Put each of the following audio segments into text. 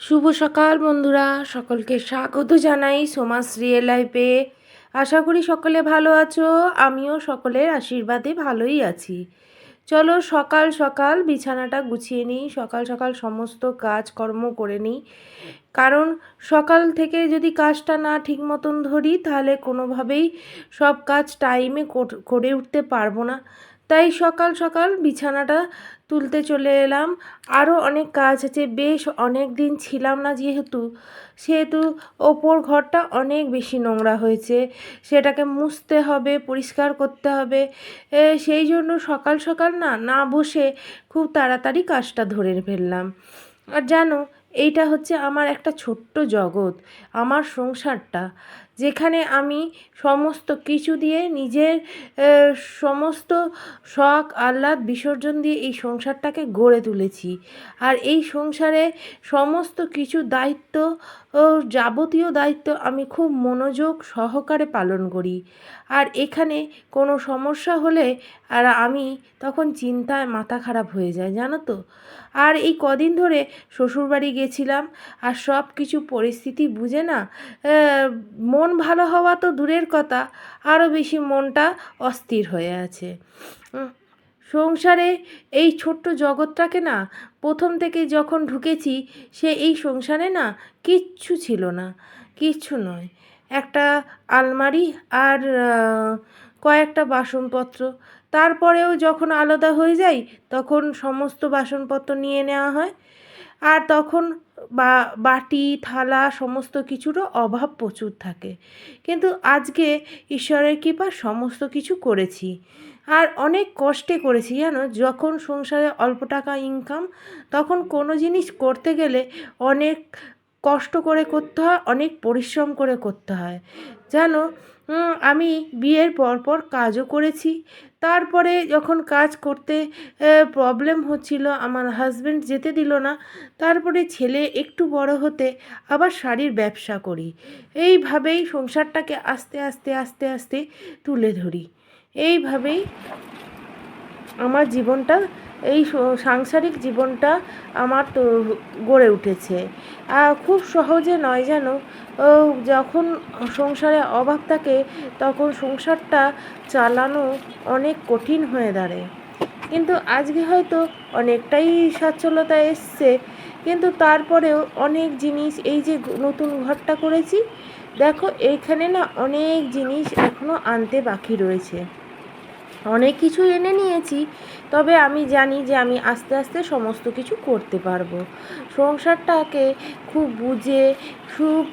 শুভ সকাল বন্ধুরা, সকলকে স্বাগত জানাই সোমাশ্রী লাইফে। আশা করি সকলে ভালো আছো, আমিও সকলের আশীর্বাদে ভালোই আছি। চলো সকাল সকাল বিছানাটা গুছিয়ে নিই, সকাল সকাল সমস্ত কাজকর্ম করে নিই। কারণ সকাল থেকে যদি কাজটা না ঠিক মতন ধরি, তাহলে কোনোভাবেই সব কাজ টাইমে করে উঠতে পারব না। তাই সকাল সকাল বিছানাটা তুলতে চলে এলাম। আরও অনেক কাজ আছে। বেশ অনেক দিন ছিলাম না যেহেতু, সেহেতু ওপর ঘরটা অনেক বেশি নোংরা হয়েছে। সেটাকে মুছতে হবে, পরিষ্কার করতে হবে। সেই জন্য সকাল সকাল না না বসে খুব তাড়াতাড়ি কাজটা ধরে ফেললাম। আর জানো, এইটা হচ্ছে আমার একটা ছোট্ট জগৎ, আমার সংসারটা। যেখানে আমি সমস্ত কিছু দিয়ে নিজের সমস্ত শখ আহ্লাদ বিসর্জন দিয়ে এই সংসারটাকে গড়ে তুলেছি। আর এই সংসারে সমস্ত কিছু দায়িত্ব ও যাবতীয় দায়িত্ব আমি খুব মনোযোগ সহকারে পালন করি। আর এখানে কোনো সমস্যা হলে আর আমি তখন চিন্তায় মাথা খারাপ হয়ে যায় জানো তো? আর এই কদিন ধরে শ্বশুরবাড়ি গেছিলাম আর সব কিছু পরিস্থিতি বুঝে না আহ, মন ভালো হওয়া তো দূরের কথা আরও বেশি মনটা অস্থির হয়ে আছে। সংসারে এই ছোট্ট জগৎটাকে না, প্রথম থেকে যখন ঢুকেছি, সে এই সংসারে না কিচ্ছু ছিল না, কিচ্ছু নয়। একটা আলমারি আর কয়েকটা বাসনপত্র। তারপরেও যখন আলাদা হয়ে যাই, তখন সমস্ত বাসনপত্র নিয়ে নেওয়া হয়। আর তখন বা বাটি, থালা সমস্ত কিছুরও অভাব প্রচুর থাকে। কিন্তু আজকে ঈশ্বরের কৃপা সমস্ত কিছু করেছি। আর অনেক কষ্টে করেছি, জানো? যখন সংসারে অল্প টাকা ইনকাম তখন কোনো জিনিস করতে গেলে অনেক কষ্ট করে করতে হয়, অনেক পরিশ্রম করে করতে হয়। জানো? আমি বিয়ের পরপর পর কাজও করেছি। তারপরে যখন কাজ করতে প্রবলেম হচ্ছিল, আমার হাজব্যান্ড যেতে দিল না। তারপরে ছেলে একটু বড় হতে আবার শাড়ির ব্যবসা করি। এইভাবেই সংসারটাকে আস্তে আস্তে আস্তে আস্তে তুলে ধরি। এইভাবেই আমার জীবনটা, এই সাংসারিক জীবনটা আমার তো গড়ে উঠেছে। খুব সহজে নয় যেন যখন সংসারে অভাব থাকে, তখন সংসারটা চালানো অনেক কঠিন হয়ে দাঁড়ায়। কিন্তু আজকে হয়তো অনেকটাই সচ্ছলতা এসছে, কিন্তু তারপরেও অনেক জিনিস, এই যে নতুন ঘরটা করেছি, দেখো এইখানে না অনেক জিনিস এখনও আনতে বাকি রয়েছে। অনেক কিছু এনে নিয়েছি, তবে আমি জানি যে আমি আস্তে আস্তে সমস্ত কিছু করতে পারব। সংসারটাকে খুব বুঝে, খুব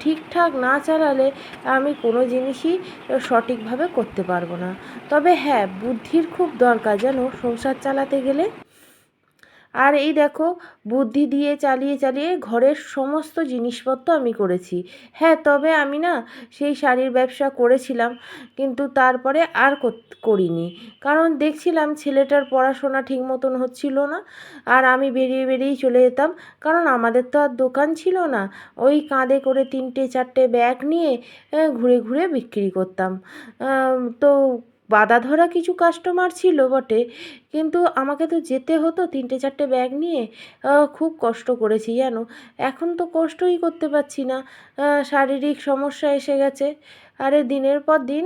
ঠিকঠাক না চালালে আমি কোনো জিনিসই সঠিকভাবে করতে পারব না। তবে হ্যাঁ বুদ্ধির খুব দরকার যেন সংসার চালাতে গেলে। আর এই দেখো, বুদ্ধি দিয়ে চালিয়ে চালিয়ে ঘরের সমস্ত জিনিসপত্র আমি করেছি। হ্যাঁ তবে আমি না সেই শাড়ির ব্যবসা করেছিলাম, কিন্তু তারপরে আর করিনি। কারণ দেখছিলাম ছেলেটার পড়াশোনা ঠিক মতন হচ্ছিল না, আর আমি বেরিয়ে বেরিয়েই চলে যেতাম। কারণ আমাদের তো আর দোকান ছিল না, ওই কাঁধে করে তিনটে চারটে ব্যাগ নিয়ে ঘুরে ঘুরে বিক্রি করতাম। তো বাধা ধরা কিছু কাস্টমার ছিল বটে, কিন্তু আমাকে তো যেতে হতো তিনটে চারটে ব্যাগ নিয়ে। খুব কষ্ট করেছি, জানো? এখন তো কষ্টই করতে পারছি না। শারীরিক সমস্যা এসে গেছে। আরে, দিনের পর দিন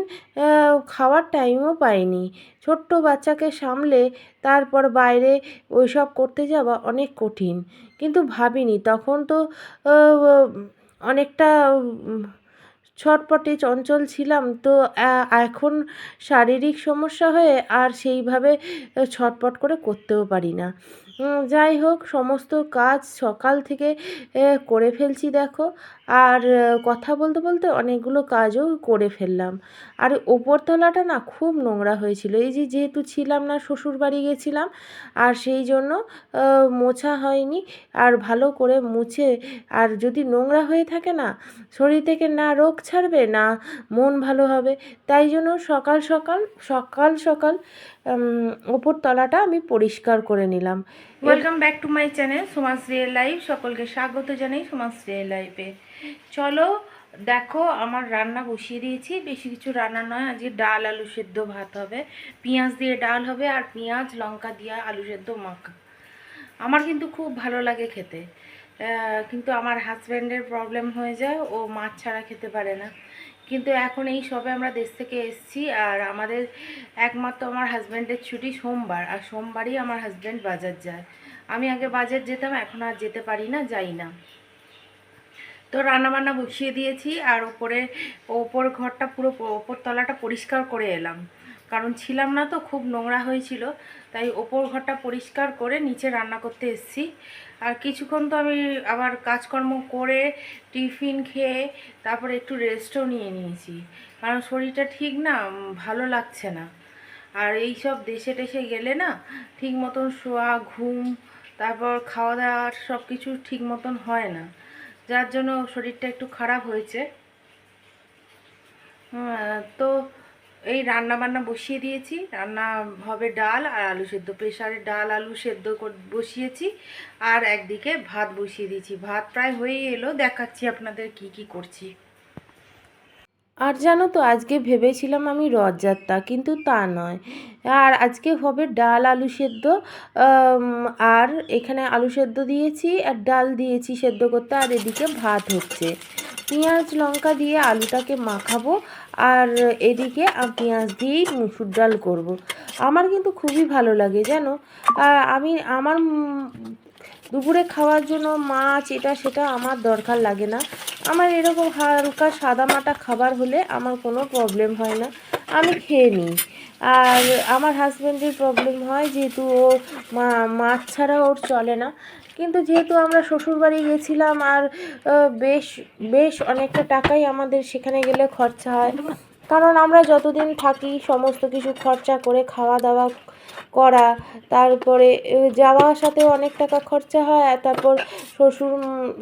খাওয়ার টাইমও পাইনি। ছোট্ট বাচ্চাকে সামলে তারপর বাইরে ওইসব করতে যাওয়া অনেক কঠিন। কিন্তু ভাবিনি, তখন তো অনেকটা ছটপটে চঞ্চল ছিলাম। তো এখন শারীরিক সমস্যা হয়ে আর সেইভাবে ছটপট করে করতেও পারি না। যাই হোক, সমস্ত কাজ সকাল থেকে করে ফেলছি দেখো। আর কথা বলতে বলতে অনেকগুলো কাজও করে ফেললাম। আর ওপরতলাটা না খুব নোংরা হয়েছিল। এই যে যেহেতু ছিলাম না শ্বশুর বাড়ি গেছিলাম, আর সেই জন্য মোছা হয়নি। আর ভালো করে মুছে, আর যদি নোংরা হয়ে থাকে না, শরীর থেকে না রোগ ছাড়বে, না মন ভালো হবে। তাই জন্য সকাল সকাল সকাল সকাল ওপর তলাটা আমি পরিষ্কার করে নিলাম। Welcome back to my channel Somashree live সকলকে স্বাগত জানাই সোমাশ্রী লাইভে চলো, দেখো, আমার রান্না বসিয়ে দিয়েছি। বেশি কিছু রান্না নয়, আজকে ডাল আলু সেদ্ধ ভাত হবে। পেঁয়াজ দিয়ে ডাল হবে আর পেঁয়াজ, লঙ্কা দিয়ে আলু সেদ্ধ মাখা। আমার কিন্তু খুব ভালো লাগে খেতে। কিন্তু আমার হাজব্যান্ডের প্রবলেম হয়ে যায়। ও মাছ ছাড়া খেতে পারে না। কিন্তু এখন এই সবে আমরা দেশ থেকে এসেছি আর আমাদের একমাত্র আমার হাজব্যান্ডের ছুটি সোমবার আর সোমবারই আমার হাজব্যান্ড বাজার যায়। আমি আগে বাজার যেতাম, এখন আর যেতে পারি না, যাই না। তো রান্নাবান্না বসিয়ে দিয়েছি আর ওপরে, ওপর ঘরটা পুরো ওপর তলাটা পরিষ্কার করে এলাম। কারণ ছিলাম না তো, খুব নোংরা হয়েছিল। তাই ওপর ঘরটা পরিষ্কার করে নিচে রান্না করতে এসেছি। আর কিছুক্ষণ তো আমি আবার কাজকর্ম করে টিফিন খেয়ে তারপরে একটু রেস্টও নিয়ে নিয়েছি। কারণ শরীরটা ঠিক না ভালো লাগছে না। আর এই সব দেশে টেশে গেলে না ঠিক মতন শোয়া, ঘুম, তারপর খাওয়া দাওয়া সব কিছু ঠিক মতন হয় না। যার জন্য শরীরটা একটু খারাপ হয়েছে। তো এই রান্না বান্না বসিয়ে দিয়েছি। রান্না হবে ডাল আর আলু সেদ্ধ। প্রেশারে ডাল, আলু সেদ্ধ বসিয়েছি আর একদিকে ভাত বসিয়ে দিয়েছি। ভাত প্রায় হয়ে এলো, দেখাচ্ছি আপনাদের কি কি করছি। আর জানো তো, আজকে ভেবেছিলাম আমি রথযাত্রা, কিন্তু তা নয়। আর আজকে হবে ডাল, আলু সেদ্ধ আর এখানে আলু সেদ্ধ দিয়েছি, আর ডাল দিয়েছি সেদ্ধ করতে, আর এদিকে ভাত হচ্ছে। পেঁয়াজ, লঙ্কা দিয়ে আলুটাকে মাখাবো আর এদিকে পেঁয়াজ দিয়েই মুসুর ডাল করব। আমার কিন্তু খুবই ভালো লাগে, জানো? আমি, আমার দুপুরে খাওয়ার জন্য মাছ এটা সেটা আমার দরকার লাগে না। আমার এরকম হালকা সাদামাটা খাবার হলে আমার কোনো প্রবলেম হয় না। আমি খেয়ে নিই। আর আমার হাজব্যান্ডের প্রবলেম হয় যেহেতু ও মাছ ছাড়া ওর চলে না। কিন্তু যেহেতু আমরা শ্বশুরবাড়ি গেছিলাম আর বেশ বেশ অনেকটা টাকাই আমাদের সেখানে গেলে খরচা হয়। কারণ আমরা যতদিন থাকি, সমস্ত কিছু খরচা করে খাওয়া দাওয়া করা তারপরে যাওয়া আসাতেও অনেক টাকা খরচা হয় আর তারপর শ্বশুর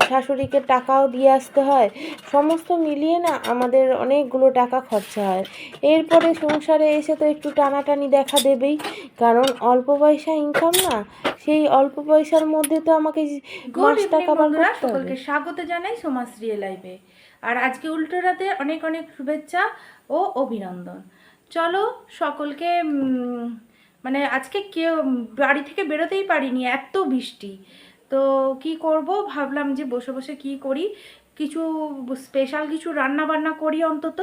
শাশুড়িকে টাকাও দিয়ে আসতে হয়। সমস্ত মিলিয়ে না আমাদের অনেকগুলো টাকা খরচা হয়। এরপরে সংসারে এসে তো একটু টানাটানি দেখা দেবেই কারণ অল্প পয়সা ইনকাম না সেই অল্প পয়সার মধ্যে তো আমাকে মাসটা কাবার সকলকে স্বাগত জানাই সোমাশ্রী লাইভে আর আজকে উল্টো রাতে অনেক অনেক শুভেচ্ছা ও অভিনন্দন। চলো সকলকে মানে আজকে কেউ বাড়ি থেকে বেরোতেই পারিনি, এত বৃষ্টি। তো কি করব? ভাবলাম যে বসে বসে কি করি? কিছু স্পেশাল কিছু রান্না বান্না করি অন্তত।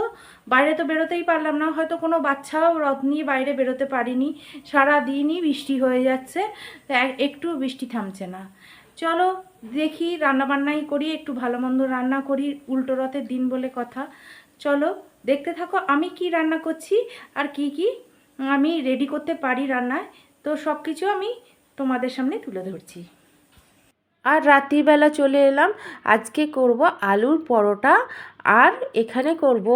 বাইরে তো বেরোতেই পারলাম না, হয়তো কোনো বাচ্চাও রথ নিয়ে বাইরে বেরোতে পারিনি। সারা দিনই বৃষ্টি হয়ে যাচ্ছে একটু বৃষ্টি থামছে না। চলো দেখি রান্না বান্নাই করি, একটু ভালো মন্দ রান্না করি, উল্টো রথের দিন বলে কথা। চলো দেখতে থাকো আমি কি রান্না করছি, আর কি কি আমি রেডি করতে পারি রান্নায় তো সব কিছু আমি তোমাদের সামনে তুলে ধরছি। আর রাত্রিবেলা চলে এলাম। আজকে করব আলুর পরোটা আর এখানে করব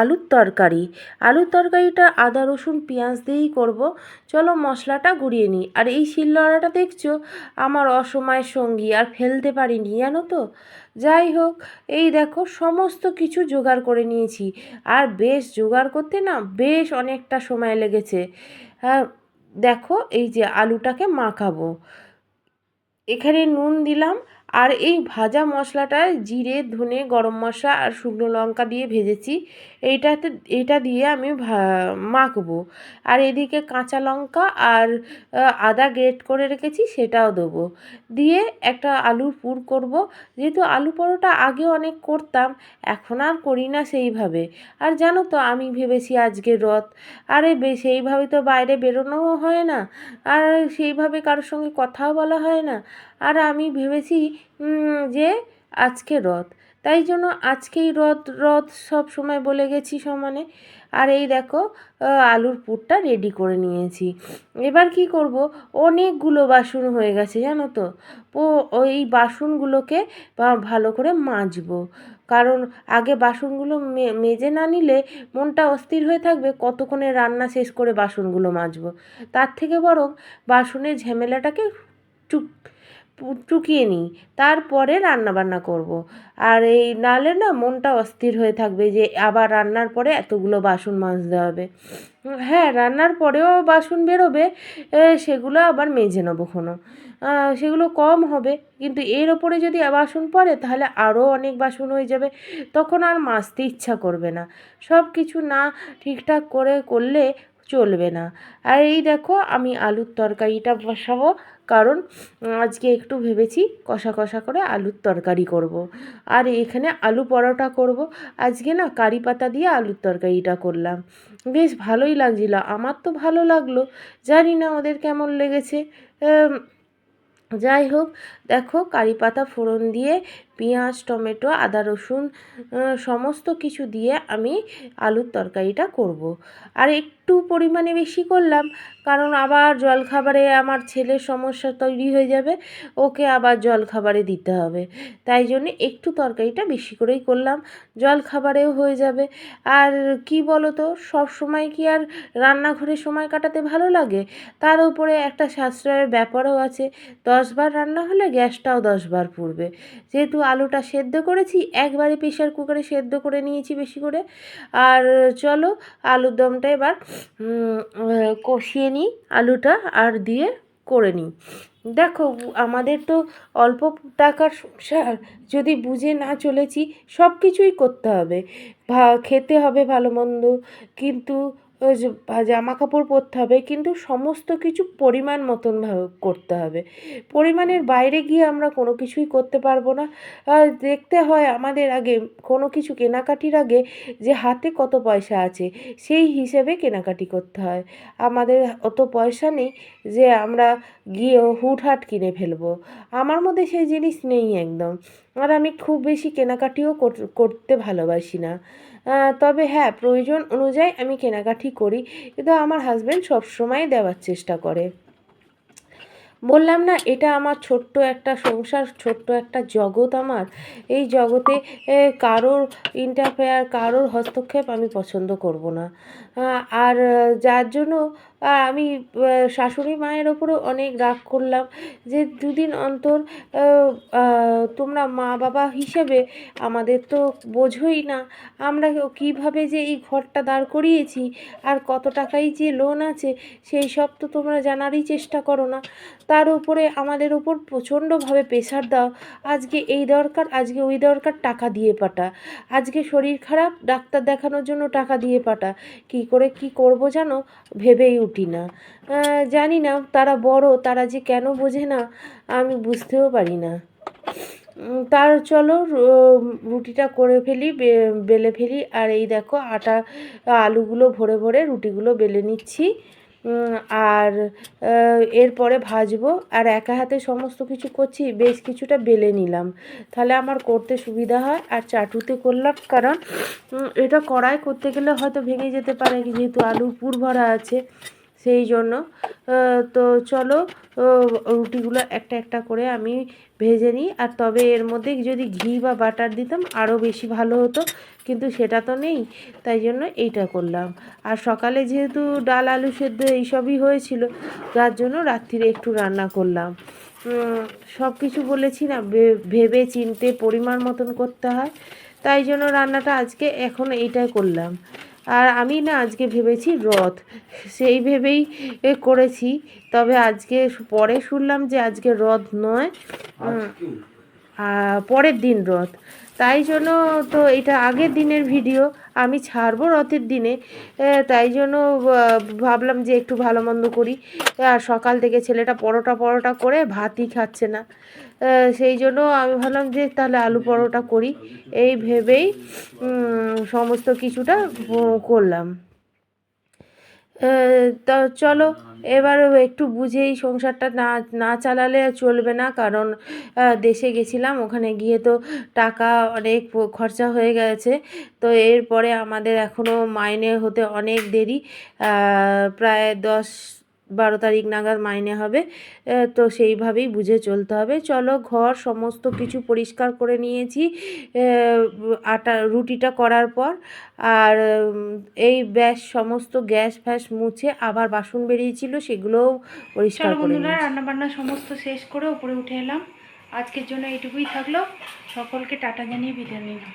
আলুর তরকারি। আলুর তরকারিটা আদা, রসুন, পেঁয়াজ দিয়েই করব। চলো মশলাটা গুঁড়িয়ে নিই। আর এই শিলনোড়াটা দেখছ? আমার অসময়ের সঙ্গী আর ফেলতে পারিনি, জানো তো? যাই হোক, এই দেখো সমস্ত কিছু জোগাড় করে নিয়েছি। আর বেশ জোগাড় করতে না বেশ অনেকটা সময় লেগেছে। হ্যাঁ দেখো এই যে আলুটাকে মাখাবো। এখানে নুন দিলাম আর এই ভাজা মশলাটায় জিরে, ধনে, গরম মশলা আর শুকনো লঙ্কা দিয়ে ভেজেছি। এইটাতে এটা দিয়ে আমি মাখবো। আর এদিকে কাঁচা লঙ্কা আর আদা গ্রেট করে রেখেছি, সেটাও দেবো। দিয়ে একটা আলুর পুর করব। যেহেতু আলু পরোটা আগে অনেক করতাম, এখন আর করি না সেইভাবে। আর জানো তো, আমি ভেবেছি আজকে রথ। আরে সেইভাবে তো বাইরে বেরোনোও হয় না। আর সেইভাবে কারোর সঙ্গে কথাও বলা হয় না। আর আমি ভেবেছি যে আজকে রথ। তাই জন্য আজকেই রথ রথ সব সময় বলে গেছি সমানে। আর এই দেখো আলুর পুরটা রেডি করে নিয়েছি। এবার কি করব? অনেকগুলো বাসন হয়ে গেছে, জানো তো? ও ওই বাসনগুলোকে ভালো করে মাজবো। কারণ আগে বাসনগুলো মেজে না নিলে মনটা অস্থির হয়ে থাকবে, কতক্ষণে রান্না শেষ করে বাসনগুলো মাজবো। তার থেকে বরং বাসনের ঝামেলাটাকে চুপ চুকিয়ে নিই। তারপরে রান্নাবান্না করব। আর এই নালে না মনটা অস্থির হয়ে থাকবে যে আবার রান্নার পরে এতগুলো বাসন মাজতে হবে। হ্যাঁ রান্নার পরেও বাসন বেরোবে সেগুলো আবার মেজে নেব কোনো সেগুলো কম হবে। কিন্তু এর ওপরে যদি বাসন পড়ে, তাহলে আরও অনেক বাসন হয়ে যাবে। তখন আর মাজতে ইচ্ছা করবে না। সব কিছু না ঠিকঠাক করে করলে চলবে না। আর এই দেখো আমি আলুর তরকারিটা বসাবো। কারণ আজকে একটু ভেবেছি কষা কষা করে আলুর তরকারি করব। আর এখানে আলু পরোটা করব। আজকে না কারি পাতা দিয়ে আলুর তরকারিটা করলাম। বেশ ভালোই লাগছিল। আমার তো ভালো লাগল। জানি না ওদের কেমন লেগেছে। যাই হোক, দেখো কারি পাতা ফোড়ন দিয়ে পেঁয়াজ, টমেটো, আদা, রসুন সমস্ত কিছু দিয়ে আমি আলুর তরকারিটা করব। আর একটু পরিমাণে বেশি করলাম, কারণ আবার জলখাবারে আমার ছেলের সমস্যা তৈরি হয়ে যাবে, ওকে আবার জলখাবারে দিতে হবে। তাই জন্য একটু তরকারিটা বেশি করেই করলাম, জলখাবারেও হয়ে যাবে। আর কি বলো তো সব সময় কি আর রান্নাঘরে সময় কাটাতে ভালো লাগে? তার উপরে একটা সাশ্রয়ের ব্যাপারও আছে দশবার রান্না হলে গ্যাসটাও দশবার পুড়বে। যেহেতু আলুটা সেদ্ধ করেছি, একবারে প্রেশার কুকারে সেদ্ধ করে নিয়েছি বেশি করে। আর চলো, আলুর দমটা এবার কষিয়ে নিই আলুটা আর দিয়ে করে নিই। দেখো, আমাদের তো অল্প টাকার সংসার, যদি বুঝে না চলেছি সব কিছুই করতে হবে। ভা, খেতে হবে ভালো মন্দ, কিন্তু জামা কাপড় পরতে হবে, কিন্তু সমস্ত কিছু পরিমাণ মতন ভাবে করতে হবে। পরিমাণের বাইরে গিয়ে আমরা কোনো কিছুই করতে পারব না। দেখতে হয় আমাদের আগে কোনো কিছু কেনাকাটির আগে যে হাতে কত পয়সা আছে, সেই হিসেবে কেনাকাটি করতে হয়। আমাদের অত পয়সা নেই যে আমরা গিয়ে হুটহাট কিনে ফেলব। আমার মধ্যে সেই জিনিস নেই একদম। আর আমি খুব বেশি কেনাকাটিও কর- করতে ভালোবাসি না। তবে হ্যাঁ প্রয়োজন অনুযায়ী আমি কেনাকাটি করি। কিন্তু আমার হাজব্যান্ড সবসময় দেওয়ার চেষ্টা করে। বললাম না, এটা আমার ছোট্ট একটা সংসার, ছোট্ট একটা জগৎ আমার। এই জগতে কারোর ইন্টারফেয়ার কারোর হস্তক্ষেপ আমি পছন্দ করব না। আর, যার জন্য আহ, আমি শাশুড়ি মায়ের ওপরেও অনেক রাগ করলাম যে দুদিন অন্তর তোমরা মা বাবা হিসেবে আমাদের তো বোঝোই না আমরা কীভাবে যে এই ঘরটা দাঁড় করিয়েছি আর কত টাকাই যে লোন আছে সেই সব তো তোমরা জানারই চেষ্টা করো না। তার উপরে আমাদের উপর প্রচণ্ডভাবে প্রেশার দাও আজকে এই দরকার আজকে ওই দরকার টাকা দিয়ে পাঠা। আজকে শরীর খারাপ ডাক্তার দেখানোর জন্য টাকা দিয়ে পাঠা। কি করে কি করব জানো? ভেবেই উঠি না। জানি না তারা বড়, তারা যে কেন বোঝে না, আমি বুঝতেও পারি না। তার চলো রুটিটা করে ফেলি বেলে ফেলি। আর এই দেখো, আটা, আলুগুলো ভরে ভরে রুটিগুলো বেলে নিচ্ছি। আর এরপরে ভাজবো। আর একা হাতে সমস্ত কিছু করছি, বেশ কিছুটা বেলে নিলাম। তাহলে আমার করতে সুবিধা হয়। আর চাটুতে করলাম, কারণ এটা কড়াই করতে গেলে হয়তো ভেঙে যেতে পারে, যেহেতু আলু পুর ভরা আছে। সেই জন্য তো চলো রুটিগুলো একটা একটা করে আমি ভেজে নিই। আর তবে এর মধ্যে যদি ঘি বা বাটার দিতাম আরও বেশি ভালো হতো, কিন্তু সেটা তো নেই, তাই জন্য এইটা করলাম। আর সকালে যেহেতু ডাল, আলু সেদ্ধ এইসবই হয়েছিল, যার জন্য রাত্রিরে একটু রান্না করলাম। সব কিছু বলেছি না ভেবে চিনতে পরিমাণ মতন করতে হয়, তাই জন্য রান্নাটা আজকে এখন এইটাই করলাম। আর আমি না আজকে ভেবেছি রথ। সেই ভেবেই করেছি। তবে আজকে পরে শুনলাম যে আজকে রথ নয়। পরের দিন রথ। তাই জন্য তো এটা আগের দিনের ভিডিও, আমি ছাড়বো রথের দিনে। তাই জন্য ভাবলাম যে একটু ভালো মন্দ করি। আর সকাল থেকে ছেলেটা পরোটা পরোটা করে ভাতই খাচ্ছে না। সেই জন্য আমি ভাবলাম যে তাহলে আলু পরোটা করি। এই ভেবেই সমস্ত কিছুটা করলাম। তা চলো এবার একটু বুঝেই সংসারটা না না চালালে চলবে না, কারণ দেশে গেছিলাম, ওখানে গিয়ে তো টাকা অনেক খরচা হয়ে গেছে। তো এরপরে আমাদের এখনও মাইনে হতে অনেক দেরি প্রায় দশ বারো তারিখ নাগাদ মাইনে হবে তো সেইভাবেই বুঝে চলতে হবে। চলো ঘর সমস্ত কিছু পরিষ্কার করে নিয়েছি আটা রুটিটা করার পর আর এই ব্যাস সমস্ত গ্যাস ফ্যাস মুছে আবার বাসন বেরিয়েছিল সেগুলোও পরিষ্কার করে বন্ধুরা নিয়েছি। রান্না বান্না সমস্ত শেষ করে উপরে উঠে এলাম। আজকের জন্য এইটুকুই থাকল। সকলকে টাটা জানিয়ে বিদায় নিলাম।